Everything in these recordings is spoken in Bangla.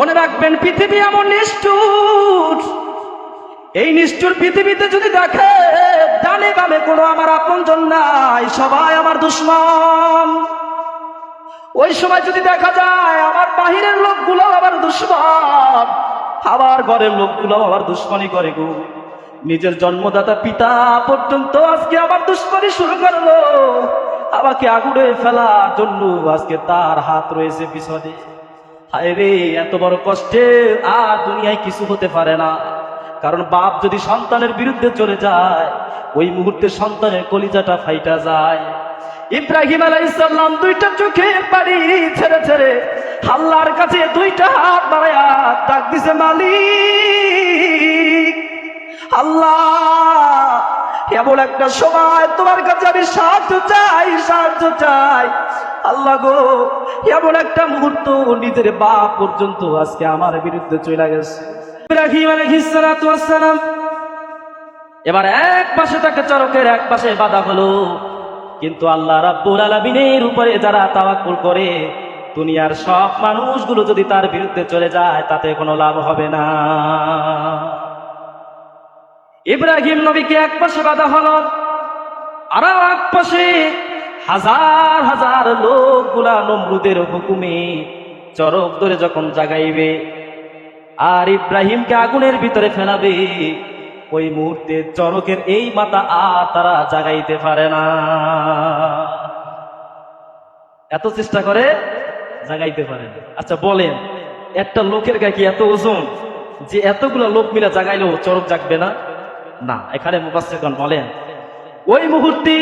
মনে রাখবেন, পৃথিবী এমন নিষ্ঠুর। এই নিষ্ঠুর পৃথিবীতে যদি দেখে, ডানে বামে কোনো আমার আপনজন নাই, সবাই আমার দুশ্মন। ওই সময় যদি দেখা যায়, আমার বাহিরের লোকগুলো আবার দুশ্মন। আবার ঘরের লোকগুলো আবার দুশ্মনী করে গো। নিজের জন্মদাতা পিতা পর্যন্ত আজকে আবার দুশ্মনী শুরু করল। আমাকে আগুনে ফেলার জন্য আজকে তার হাত রয়েছে পিছনে। হায় রে, এত বড় কষ্টে আর দুনিয়ায় কিছু হতে পারে না। কারণ বাপ যদি সন্তানের বিরুদ্ধে চলে যায়, ওই মুহূর্তে সন্তানের কলিজাটা ফাইটা যায়। ইব্রাহিম আলাইসাল্লাম দুইটা চোখে পানি ছেড়ে ছেড়ে আল্লাহর কাছে দুইটা হাত বাড়ায়া ডাক দিছে, মালিক, আল্লাহ, এমন একটা সময় তোমার কাছে আমি সাহায্য চাই সাহায্য চাই। আল্লাহ গো, এমন একটা মুহূর্ত নিজের বাপ পর্যন্ত আজকে আমার বিরুদ্ধে চলে গেছে। এবার এক পাশে তাকে চরকের এক পাশে বাধা হলো। কিন্তু আল্লাহ রাব্বুল আলামিনের উপরে যারা তাওয়াক্কুল করে, দুনিয়ার সব মানুষগুলো যদি তার বিরুদ্ধে চলে যায়, তাতে কোনো লাভ হবে না। ইব্রাহিম নবীকে এক পাশে বাধা হলো আর এক পাশে হাজার হাজার লোকগুলা নমরুদের হুকুমে চরক ধরে যখন জাগাইবে, আর ইব্রাহিমকে আগুনের ভিতরে ফেলাবে, ওই মুহূর্তে চরকের এই মাথা আর তারা জাগাইতে পারে না। এত চেষ্টা করে জাগাইতে পারে না। আচ্ছা বলেন, একটা লোকের গায়ে কি এত ওজন যে এতগুলো লোক মিলে জাগাইলেও চরক জাগবে না? না, এখানে মুবাসিরগণ বলেন, ওই মুহূর্তে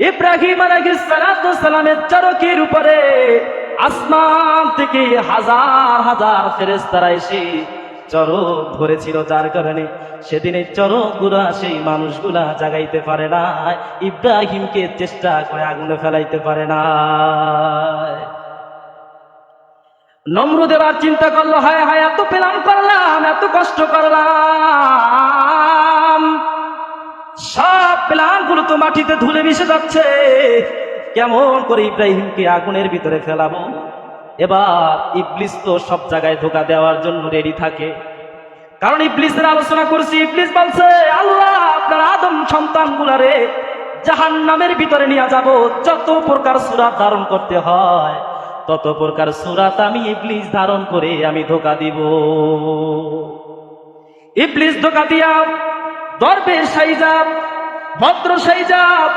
ইব্রাহিম সালামের চরকের উপরে আসমান থেকে হাজার হাজার ফেরেশতারা এসে চরক ধরেছিল, যার কারণে সেদিন চরকগুলা সেই মানুষগুলা জাগাইতে পারে না ইব্রাহিমকে চেষ্টা করে আগুনে ফেলাইতে পারে না নম্রদ এবার চিন্তা করল, হায় হায়, এত পেলাম করলাম, এত কষ্ট করলাম। সব প্ল্যানগুলো তো মাটিতে ধুলে মিশে যাচ্ছে। কেমন করে ইব্রাহিমকে আগুনের ভিতরে ফেলাবো? এবার ইবলিস তো সব জায়গায় ধোকা দেওয়ার জন্য রেডি থাকে। কারণ ইবলিসের আলোচনা করছি, ইবলিস বলছে, আল্লাহ, আপনার আদম সন্তান গুলারে জাহান নামের ভিতরে নিয়ে যাব। যত প্রকার সুরাত ধারণ করতে হয়, তত প্রকার সুরাত আমি ইবলিস ধারণ করে আমি ধোকা দিব। ইবলিস ধোকা দিয়া দরবে সাইজাব ভদ্র সাইজাব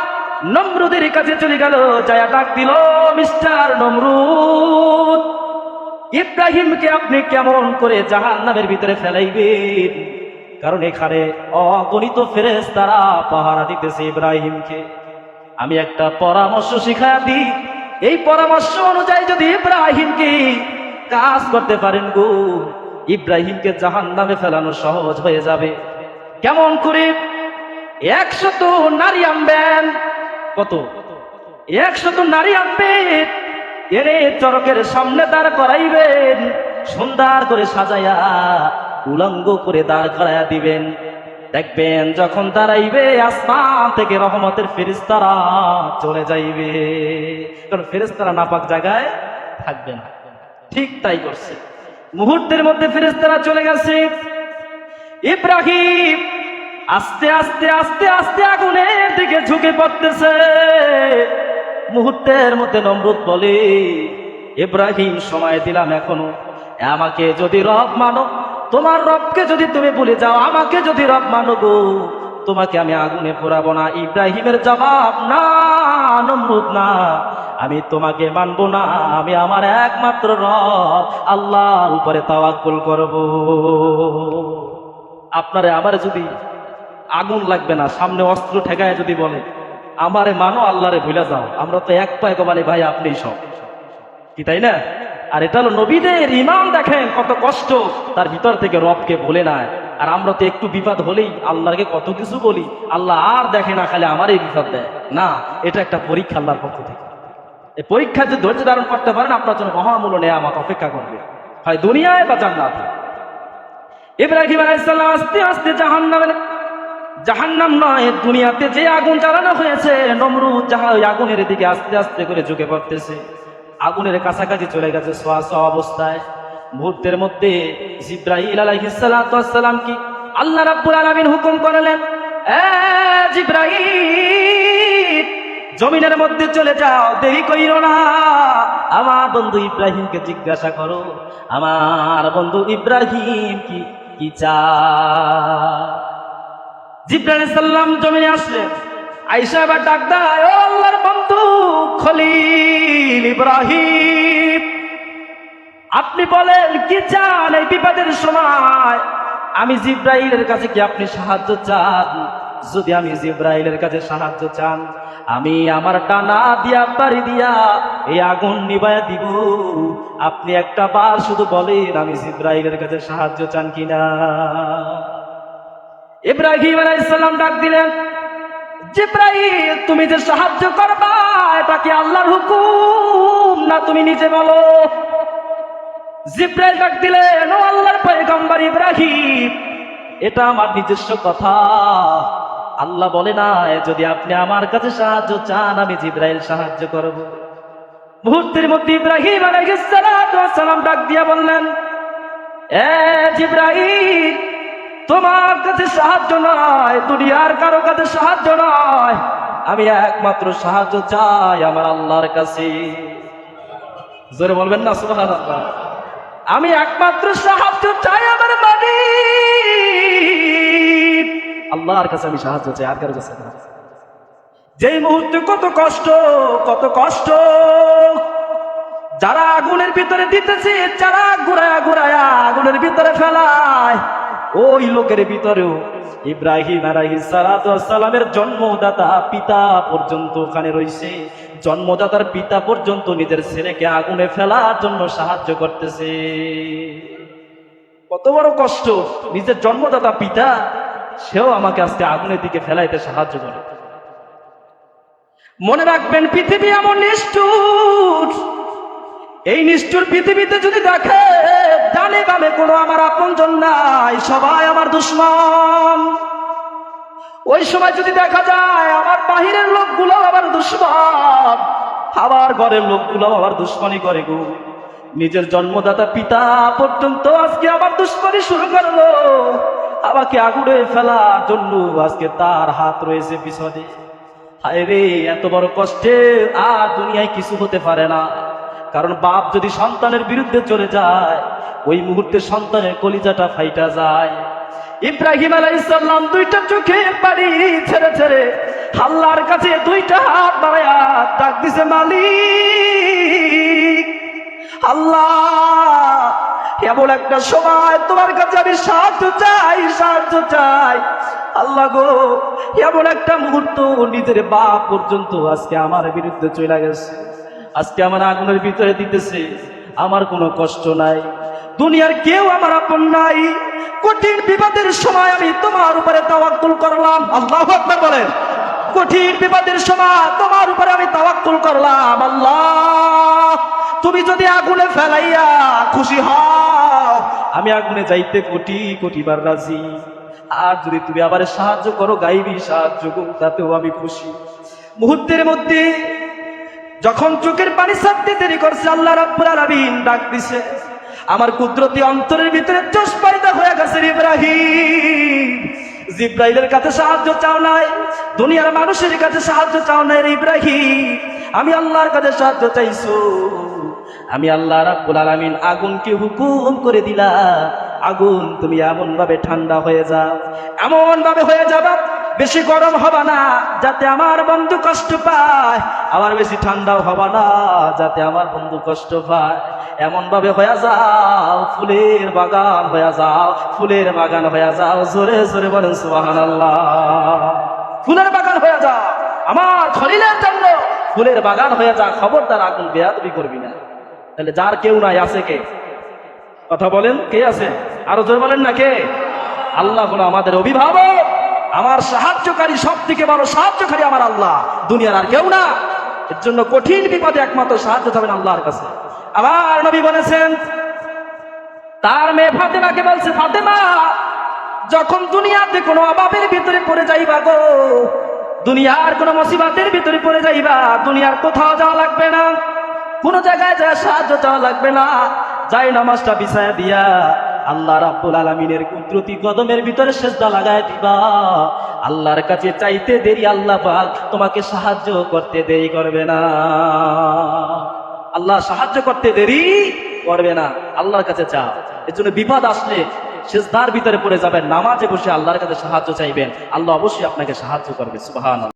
নমরুদের কাছে চলে গেল, যায়া ডাক দিল, মিস্টার নমরুদ। ইব্রাহিমকে আপনি কেমন করে জাহান নামের ভিতরে ফেলাইবেন? কারণ এখানে অগণিত ফেরেস তারা পাহারা দিতেছে ইব্রাহিমকে। আমি একটা পরামর্শ শিখা দিই। এই পরামর্শ অনুযায়ী যদি ইব্রাহিমকে কাজ করতে পারেন গো, ইব্রাহিমকে জাহান নামে ফেলানো সহজ হয়ে যাবে। কেমন করে? একশত নারী আনবেন। কত? একশত নারী আনবেন। এনে চরকের সামনে দাঁড় করাইবেন। সুন্দর করে সাজাইয়া উলঙ্গ করে দাঁড় করাইয়া দিবেন। দেখবেন যখন দাঁড়াইবে আসমান থেকে রহমতের ফেরিস্তারা চলে যাইবে। কারণ ফেরিস্তারা নাপাক জায়গায় থাকবে না। ঠিক তাই করছে। মুহূর্তের মধ্যে ফেরিস্তারা চলে গেছে। ইব্রাহিম আস্তে আস্তে আস্তে আস্তে আগুনের দিকে ঝুঁকে পড়তেছে। মুহূর্তের মধ্যে নমরুদ বলে, ইব্রাহিম, সময় দিলাম এখনও। আমাকে যদি রব মানো, তোমার রবকে যদি তুমি ভুলে যাও, আমাকে যদি রব মানো গো, তোমাকে আমি আগুনে পোড়াবো না। ইব্রাহিমের জবাব, না, নমরুদ না, আমি তোমাকে মানবো না। আমি আমার একমাত্র রব, আল্লাহর উপরে তাওয়াক্কুল করব। আপনারে আমারে যদি আগুন লাগবে না, সামনে অস্ত্র ঠেকায় যদি বলে, আমারে মানো, আল্লাহরে ভুলে যাও। আমরা তো এক পায়ে কমালে ভাই, আপনি সব। কি তাই না? আর এটা হলো নবীদের ইমান দেখেন কত কষ্ট। তার ভিতর থেকে রবকে ভুলে নাই আর আমরা তো একটু বিপদ হলেই আল্লাহকে কত কিছু বলি, আল্লাহ আর দেখে না, খালি আমারই বিপদ দেয়। না, এটা একটা পরীক্ষা আল্লাহর পক্ষ থেকে। এই পরীক্ষা যদি ধৈর্য ধারণ করতে পারেন, আপনার জন্য মহামূল্য নেয়ামত, অপেক্ষা করবে। হয় দুনিয়ায় বা জান্নাতে। ইব্রাহিম আলাইসাল্লাম আস্তে আস্তে জাহান্নামের জাহান্নাম নয়, দুনিয়াতে যে আগুন চালানো হয়েছে, নমরুদ যাহা ওই আগুনের দিকে আস্তে আস্তে করে ঝুঁকে পড়তেছে। আগুনের কাছাকাছি চলে গেছে সোয়া অবস্থায়। মুহূর্তের মধ্যে জিব্রাহিল আলাইহিসসালাম কি আল্লাহ রাব্বুল আলামিন হুকুম করলেন, এ জিব্রাহিল জমিনের মধ্যে চলে যাও, দেরি কইরো না। আমার বন্ধু ইব্রাহিমকে জিজ্ঞাসা করো, আমার বন্ধু ইব্রাহিম কি? কি চা জিব্রাহিম সাল্লাম জমিনে আসলেন আইসা এবার ডাক দেয়, ও আল্লাহর বন্ধু খলিল ইব্রাহিম, আপনি বলেন কি চান এই বিপদের সময়? আমি জিব্রাইলের কাছে কি আপনি সাহায্য চান? যদি আমি জিব্রাইলের কাছে সাহায্য চান আমি আমার টানা দিয়া বাড়ি দিয়া এই আগুন নিবায়া দিব। আপনি একটা বার শুধু বলেন, আমি জিব্রাইলের কাছে সাহায্য চান কিনা। ইব্রাহিম আলাইসাল্লাম ডাক দিলেন, জিব্রাইল, তুমি যে সাহায্য করবা, এটা কি আল্লাহর হুকুম না তুমি নিজে বলো? জিব্রাইল ডাক দিলেন, ও আল্লাহর পয়গম্বর ইব্রাহিম, এটা আমার নিজস্ব কথা। আল্লাহ বলে না যদি আপনি আমার কাছে সাহায্য চান, আমি জিব্রাইল সাহায্য করব। মুহূর্তের মধ্যে ইব্রাহিম সালাম ডাক দিয়া বললেন, এ, জিব্রাইল, তোমার কাছে সাহায্য নয়, দুনিয়ার কারও কাছে সাহায্য নয়। আমি একমাত্র সাহায্য চাই আমার আল্লাহর কাছে। জোরে বলবেন না, সুবহানাল্লাহ। আমি একমাত্র সাহায্য চাই আমার মালিক আল্লাহর কাছে আমি সাহায্য চাই, আর কারও কাছে না। যেই মুহূর্তে কত কষ্ট কত কষ্ট। যারা আগুনের ভিতরে দিতেছে, যারা ঘুরায়া ঘুরায়া আগুনের ভিতরে ফেলায়, ওই লোকের ভিতরেও ইব্রাহিম সালামের জন্মদাতা পিতা পর্যন্ত ওখানে রয়েছে। জন্মদাতার পিতা পর্যন্ত নিজের ছেলেকে আগুনে ফেলার জন্য সাহায্য করতেছে। কত বড় কষ্ট, নিজের জন্মদাতা পিতা সেও আমাকে আজকে আগুনের দিকে ফেলাইতে সাহায্য করে। মনে রাখবেন, পৃথিবী এমন নিষ্ঠুর। এই নিষ্ঠুর পৃথিবীতে যদি দেখে, ডানে বামে কোনো আমার আপনজন নাই, সবাই আমার দুশ্মন। ওই সময় যদি দেখা যায়, আমার বাহিরের লোকগুলো আমার দুশ্মন। আবার ঘরের লোকগুলো আমার দুশ্মনী করে গো। নিজের জন্মদাতা পিতা পর্যন্ত আজকে আমার দুশ্মনী শুরু করল। আমাকে আগুনে ফেলার জন্য আজকে তার হাত রয়েছে পিছনে। হায় রে, এত বড় কষ্টে আর দুনিয়ায় কিছু হতে পারে না। কারণ বাপ যদি সন্তানের বিরুদ্ধে চলে যায়, ওই মুহূর্তে সন্তানের কলিজাটা ফাইটা যায়। ইব্রাহিম আলাইসাল্লাম দুইটা চোখে পানি ছেড়ে ছেড়ে আল্লাহর কাছে দুইটা হাত বাড়ায়া ডাক দিছে, মালিক, আল্লাহ এমন একটা সময় তোমার কাছে আমি সাহায্য চাই সাহায্য চাই। আল্লাহ গো, এমন একটা মুহূর্ত নিজের বাপ পর্যন্ত আজকে আমার বিরুদ্ধে চলে গেছে। আজকে আমার আগুনের ভিতরে দিতেছে। আমার কোনো কষ্ট নাই। দুনিয়ার কেউ আমার আপন নাই। কঠিন বিপদের সময় আমি তোমার উপরে তাওয়াক্কুল করলাম। আল্লাহ আকবার বলেন। কঠিন বিপদের সময় তোমার উপরে আমি তাওয়াক্কুল করলাম। আল্লাহ, তুমি যদি আগুনে ফেলাইয়া খুশি হও আমি আগুনে যাইতে কোটি কোটি বার রাজি। আর যদি তুমি আবার সাহায্য করো, গাইবি সাহায্য তাতেও আমি খুশি। মুহূর্তের মধ্যে যখন চোখের পানি ছাড়তে দেরি করছে, আল্লাহ রাব্বুল আলামিন ডাক দিছে, আমার কুদরতি অন্তরের ভিতরে চোষ পাইদা হয়ে গেছে ইব্রাহিম। জিব্রাইলের কাছে সাহায্য চাও নাই, দুনিয়ার মানুষের কাছে সাহায্য চাও নাই ইব্রাহিম। আমি আল্লাহর কাছে সাহায্য চাইছো। আমি আল্লাহ রাব্বুল আলামিন আগুনকে হুকুম করে দিলা। আগুন তুমি এমন ভাবে ঠান্ডা হয়ে যাও। এমন ভাবে হয়ে যাবা, বেশি গরম হবা না, যাতে আমার বন্ধু কষ্ট পায়। আবার বেশি ঠান্ডাও হবা না, যাতে আমার বন্ধু কষ্ট পায়। এমন ভাবে হয়ে যাও, ফুলের বাগান হয়ে যাও, ফুলের বাগান হয়ে যাও। জোরে জোরে বলেন সুবাহান ফুলের বাগান হয়ে যাও। আমার খলিলের জন্য ফুলের বাগান হয়ে যা খবরদার আগুন বেয়াদবি করবি না। তাহলে যার কেউ নাই, আছে কে? কথা বলেন, কে আছে? আরও জোরে বলেন না, কে? আল্লাহ হলো আমাদের অভিভাবক, আমার সাহায্যকারী সব থেকে বড় সাহায্যকারী আমার আল্লাহ। দুনিয়ার আর কেউ না। এর জন্য কঠিন বিপদে একমাত্র সাহায্য পাবেন আল্লাহর কাছে। আমার নবী বলেছেন, তার মেয়ে ফাতেমাকে বলছে, ফাতেমা, যখন দুনিয়াতে কোনো অভাবের ভিতরে পড়ে যাইবা গো, দুনিয়ার কোনো মুসিবাতের ভিতরে পড়ে যাইবা, দুনিয়ার কোথাও যাওয়া লাগবে না। কোনো জায়গায় যা সাহায্য চাওয়া লাগবে না। যাই নামাজটা বিছায়া দিয়া আল্লাহ রাব্বুল আলামিনের কুদরতি কদমের ভিতরে সেজদা লাগায় দিবা। আল্লাহর কাছে চাইতে দেরি আল্লাহ পাক তোমাকে সাহায্য করতে দেরি করবে না। আল্লাহ সাহায্য করতে দেরি করবে না। আল্লাহর কাছে চাও। এর জন্য বিপদ আসলে সেজদার ভিতরে পড়ে যাবেন। নামাজে বসে আল্লাহর কাছে সাহায্য চাইবেন। আল্লাহ অবশ্যই আপনাকে সাহায্য করবে। সুবহান